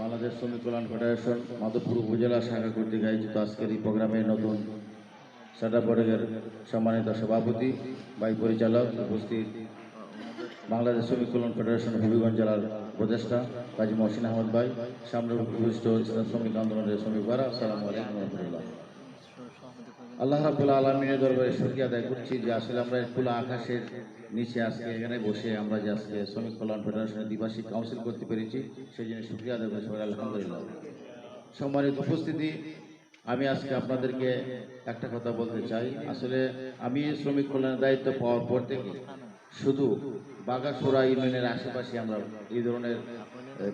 বাংলাদেশ শ্রমিক কল্যাণ ফেডারেশন, মাধবপুর উপজেলা শাখা কর্তৃক আয়োজিত আজকের এই প্রোগ্রামের নতুন সেটা বোর্ডের সম্মানিত সভাপতি, বাই পরিচালক উপস্থিত বাংলাদেশ শ্রমিক কল্যাণ ফেডারেশন হবিগঞ্জ জেলার উপদেষ্টা কাজী মহসিন আহমদ ভাই, সামনে উপস্থিত শ্রমিক আন্দোলনের শ্রমিক ভাড়া আসসালামু আলাইকুম রহমতুল্লাহ। আল্লাহ রাবুল্লাহ আলমিনের দরবারে শুক্রিয়া আদায় করছি যে আসলে আমরা খোলা আকাশের নিচে আজকে এখানে বসে আমরা যে আজকে শ্রমিক কল্যাণ ফেডারেশনের দ্বিবার্ষিক কাউন্সিল করতে পেরেছি, সেই জন্য শুক্রিয়া আদায় করছি আলহামদুলিল্লাহ। সম্মানিত উপস্থিতি, আমি আজকে আপনাদেরকে একটা কথা বলতে চাই। আসলে আমি শ্রমিক কল্যাণের দায়িত্ব পাওয়ার পর থেকে শুধু বাগাসোরা ইউনিয়নের আশেপাশে আমরা এই ধরনের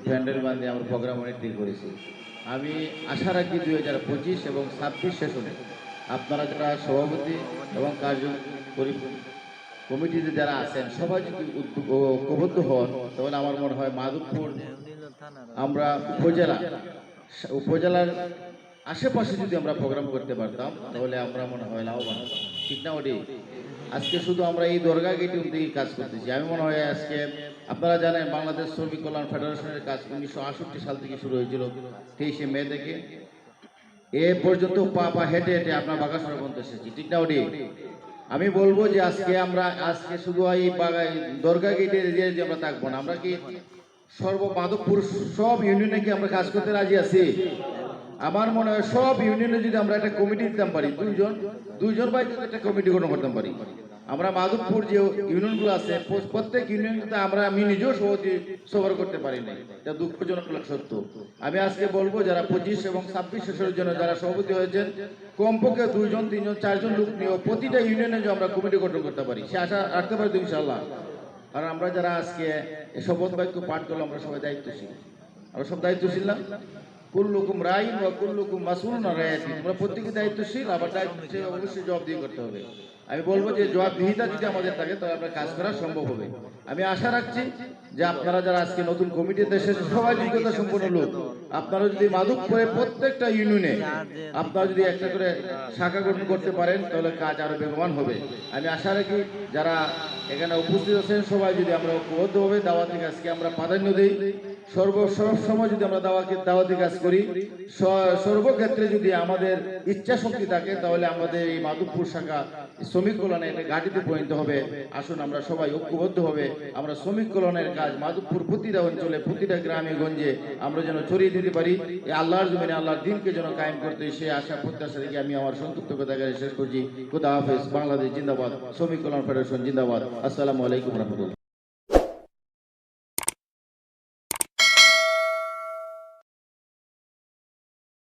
প্যান্ডেল বান্ধে আমরা প্রোগ্রাম অনেকটি করেছি। আমি আশা রাখি দুই হাজার পঁচিশ এবং ছাব্বিশ সেশনে আপনারা যারা সভাপতি এবং কার্যকরী কমিটিতে যারা আছেন, সবাই যদি ঐক্যবদ্ধ হন, তাহলে আমার মনে হয় মাধবপুর আমরা উপজেলা, উপজেলার আশেপাশে যদি আমরা প্রোগ্রাম করতে পারতাম, তাহলে আমরা মনে হয় লাভবান। ঠিক না ওটি আজকে শুধু আমরা এই দরগা গেটে দিকে কাজ করতেছি। আমি মনে হয় আজকে, আপনারা জানেন বাংলাদেশ শ্রমিক কল্যাণ ফেডারেশনের কাজ উনিশশো সাল থেকে শুরু হয়েছিল তেইশে মে থেকে। এ পর্যন্ত পা পা হেঁটে হেঁটে আপনার বাঘা পর্যন্ত এসেছি, ঠিক না ওটি আমি বলব যে আজকে আমরা, আজকে শুধু এই বাগা এই দরগা এরিয়ায় যে আমরা থাকব না, আমরা কি সর্ব মাধবপুর সব ইউনিয়নে কি আমরা কাজ করতে রাজি আছি? আমার মনে হয় সব ইউনিয়নে যদি আমরা একটা কমিটি দিতাম পারি, দুইজন দুইজন বাইক একটা কমিটি গঠন করতাম পারি। আমরা মাধবপুর যে ইউনিয়নগুলো আছে প্র- প্রত্যেক ইউনিয়নকে আমরা আমি নিজেও সভাপতি সবার করতে পারি নাই। এটা দুঃখজনক সত্য। আমি আজকে বলব, যারা পঁচিশ এবং ছাব্বিশ শেষের জন্য যারা সভাপতি হয়েছেন, কমপক্ষে দুইজন, তিনজন, চারজন লোক নিয়ে প্রতিটা ইউনিয়নে যে আমরা কমিটি গঠন করতে পারি, সে আশা রাখতে পারি ইনশাল্লাহ কারণ আমরা যারা আজকে শপথ বাক্য পাঠ করল আমরা সবাই দায়িত্বশীল। আমরা সব দায়িত্বশীল না? কুল্লুকুম রাইন বা কুল্লুকুম মাসুল না রায়াতি তোমরা প্রত্যেকে দায়িত্বশীল, আবার দায়িত্ব অবশ্যই জবাব দিয়ে করতে হবে। আমি বলব যে জবাবদিহিতা যদি আমাদের থাকে, তাহলে আমরা কাজ করা সম্ভব হবে। আমি আশা রাখছি যে আপনারা যারা আজকে নতুন কমিটিতে এসেছেন, সবাই যোগ্যতা সম্পন্ন লোক। আপনারা যদি মাধবপুরে প্রত্যেকটা ইউনিয়নে আপনারা যদি একটা করে শাখা গঠন করতে পারেন, তাহলে কাজ আরও বেগবান হবে। আমি আশা রাখি যারা এখানে উপস্থিত আছেন, সবাই যদি আমরা ঐক্যবদ্ধভাবে দাওয়াতি আজকে আমরা প্রাধান্য দিই। সর্ব সময় যদি আমরা দাওয়াকে দাওয়াতি কাজ করি সর্বক্ষেত্রে যদি আমাদের ইচ্ছা শক্তি থাকে, তাহলে আমাদের এই মাধবপুর শাখা শ্রমিক কল্যাণে একটা ঘাটিতে পরিণত হবে। আসুন আমরা সবাই ঐক্যবদ্ধ হবে। আমরা শ্রমিক কল্যাণের কাজ মাধবপুর প্রতিটা অঞ্চলে, প্রতিটা গ্রামে, গঞ্জে আমরা যেন ছড়িয়ে দিতে পারি। এই আল্লাহর জমিনে, আল্লাহর দিনকে যেন কায়েম করতে সে আশা, প্রত্যাশা রেখে আমি আমার সংক্ষিপ্ত কথা শেষ করছি। খুদা হাফেজ। বাংলাদেশ জিন্দাবাদ। শ্রমিক কল্যাণ ফেডারেশন জিন্দাবাদ। আসসালামু আলাইকুম রহমতুল্লাহ।